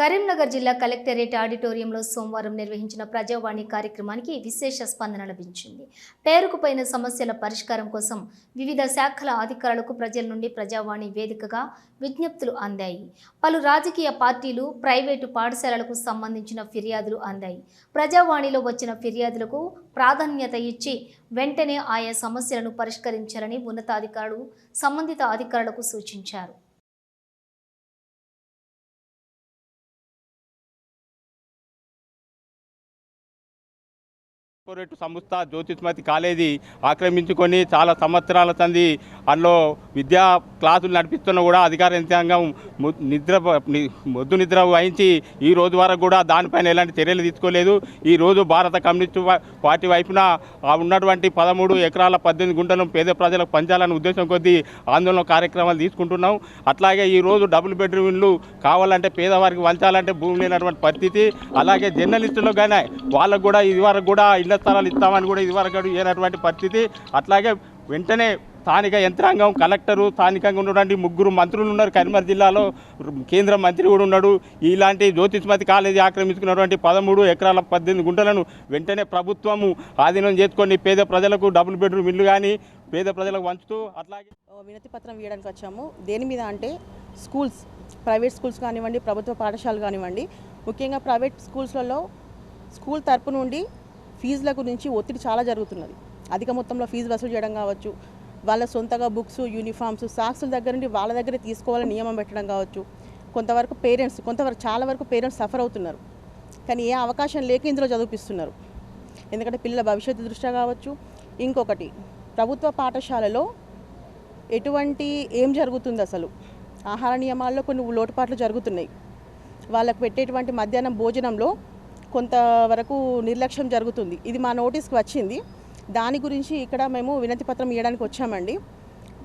కరీంనగర్ జిల్లా కలెక్టరేట్ ఆడిటోరియంలో సోమవారం నిర్వహించిన ప్రజావాణి కార్యక్రమానికి విశేష స్పందన లభించింది. పేరుకుపోయిన సమస్యల పరిష్కారం కోసం వివిధ శాఖల అధికారులకు ప్రజల నుండి ప్రజావాణి వేదికగా విజ్ఞప్తులు అందాయి. పలు రాజకీయ పార్టీలు ప్రైవేటు పాఠశాలలకు సంబంధించిన ఫిర్యాదులు అందాయి. ప్రజావాణిలో వచ్చిన ఫిర్యాదులకు ప్రాధాన్యత ఇచ్చి వెంటనే ఆయా సమస్యలను పరిష్కరించాలని ఉన్నతాధికారులు సంబంధిత అధికారులకు సూచించారు. కార్పొరేట్ సంస్థ జ్యోతిష్మతి కాలేజీ ఆక్రమించుకొని చాలా సంవత్సరాల సంది అందులో విద్యా క్లాసులు నడిపిస్తున్న కూడా అధికార యంత్రాంగం నిద్ర మొద్దు నిద్ర వహించి ఈ రోజు వరకు కూడా దానిపైన ఎలాంటి చర్యలు తీసుకోలేదు. ఈ రోజు భారత కమ్యూనిస్టు పార్టీ వైపున ఉన్నటువంటి పదమూడు ఎకరాల పద్దెనిమిది గుంటలను పేద ప్రజలకు పంచాలనే ఉద్దేశం కొద్దీ ఆందోళన కార్యక్రమాలు తీసుకుంటున్నాం. అట్లాగే ఈ రోజు డబుల్ బెడ్రూమ్ కావాలంటే పేదవారికి వంచాలంటే భూమి లేనటువంటి పరిస్థితి. అలాగే జర్నలిస్టులు కానీ వాళ్ళకు కూడా ఇది వరకు కూడా ఇళ్ళ స్థలాలు ఇస్తామని కూడా ఇది వరకు పరిస్థితి. అట్లాగే వెంటనే స్థానిక యంత్రాంగం కలెక్టరు స్థానికంగా ఉన్నటువంటి ముగ్గురు మంత్రులు ఉన్నారు. కరీంనగర్ జిల్లాలో కేంద్ర మంత్రి కూడా ఉన్నాడు. ఇలాంటి జ్యోతిష్మతి కాలేజీ ఆక్రమించుకున్నటువంటి పదమూడు ఎకరాల పద్దెనిమిది గుంటలను వెంటనే ప్రభుత్వము ఆధీనం చేసుకొని పేద ప్రజలకు డబుల్ బెడ్రూమ్ ఇల్లు కానీ పేద ప్రజలకు వంచుతూ అట్లాగే వినతి పత్రం ఇవ్వడానికి వచ్చాము. దేని మీద అంటే స్కూల్స్ ప్రైవేట్ స్కూల్స్ కానివ్వండి ప్రభుత్వ పాఠశాలలు కానివ్వండి ముఖ్యంగా ప్రైవేట్ స్కూల్స్లలో స్కూల్ తరపు నుండి ఫీజుల గురించి ఒత్తిడి చాలా జరుగుతున్నది. అధిక మొత్తంలో ఫీజు వసూలు చేయడం కావచ్చు వాళ్ళ సొంతగా బుక్స్ యూనిఫామ్స్ సాక్సుల దగ్గర నుండి వాళ్ళ దగ్గర తీసుకోవాలని నియమం పెట్టడం కావచ్చు. కొంతవరకు పేరెంట్స్ కొంతవరకు చాలా వరకు పేరెంట్స్ సఫర్ అవుతున్నారు. కానీ ఏ అవకాశం లేక ఇందులో చదివిపిస్తున్నారు. ఎందుకంటే పిల్లల భవిష్యత్తు దృష్ట్యా కావచ్చు. ఇంకొకటి ప్రభుత్వ పాఠశాలలో ఎటువంటి ఏం జరుగుతుంది అసలు? ఆహార నియమాల్లో కొన్ని లోటుపాట్లు జరుగుతున్నాయి. వాళ్ళకు పెట్టేటువంటి మధ్యాహ్నం భోజనంలో కొంతవరకు నిర్లక్ష్యం జరుగుతుంది. ఇది మా నోటీస్కి వచ్చింది. దాని గురించి ఇక్కడ మేము వినతి పత్రం ఇవ్వడానికి వచ్చామండి.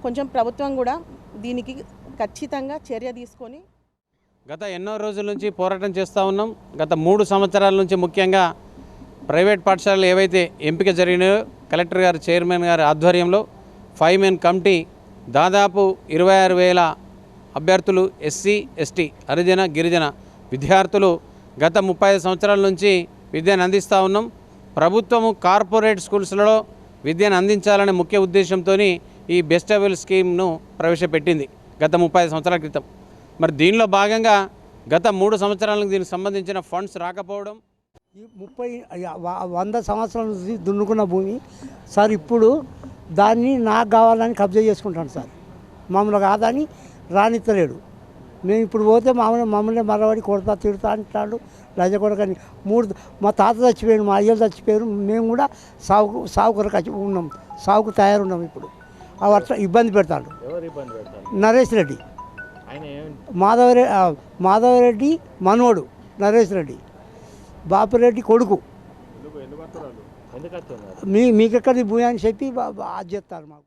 కొంచెం ప్రభుత్వం కూడా దీనికి ఖచ్చితంగా చర్య తీసుకొని గత ఎన్నో రోజుల నుంచి పోరాటం చేస్తూ ఉన్నాం. గత మూడు సంవత్సరాల నుంచి ముఖ్యంగా ప్రైవేట్ పాఠశాలలు ఏవైతే ఎంపిక జరిగినాయో కలెక్టర్ గారు చైర్మన్ గారి ఆధ్వర్యంలో ఫైవ్ మెన్ కమిటీ దాదాపు ఇరవై ఆరు వేల అభ్యర్థులు ఎస్సీ ఎస్టీ హరిజన గిరిజన విద్యార్థులు గత ముప్పై సంవత్సరాల నుంచి విద్యను అందిస్తూ ఉన్నాం. ప్రభుత్వము కార్పొరేట్ స్కూల్స్లలో విద్యను అందించాలనే ముఖ్య ఉద్దేశంతో ఈ బెస్ట్ అవైల్ స్కీమ్ను ప్రవేశపెట్టింది గత ముప్పై సంవత్సరాల క్రితం. మరి దీనిలో భాగంగా గత మూడు సంవత్సరాలకు దీనికి సంబంధించిన ఫండ్స్ రాకపోవడం. ఈ ముప్పై వంద సంవత్సరాల నుంచి దున్నుకున్న భూమి సార్ ఇప్పుడు దాన్ని నాకు కావాలని కబ్జా చేసుకుంటాను సార్. మామూలుగా కాదని రానిత్తలేడు. మేము ఇప్పుడు పోతే మామూలు మమ్మల్ని మరవడి కొడతా తిడతా అంటాడు లజ కొడకని మూడు మా తాత చచ్చిపోయాడు మా అయ్యలు చచ్చిపోయారు. మేము కూడా సాగుకు సాగు కొరకు వచ్చి ఉన్నాం. సాగుకు తయారున్నాం ఇప్పుడు. అవి అట్లా ఇబ్బంది పెడతాడు. నరేష్ రెడ్డి. మాధవరెడ్డి మాధవరెడ్డి మనోడు నరేష్ రెడ్డి. బాపురెడ్డి కొడుకు. మీ మీకెక్కడి భూమి అని చెప్పి అది చెప్తారు మాకు.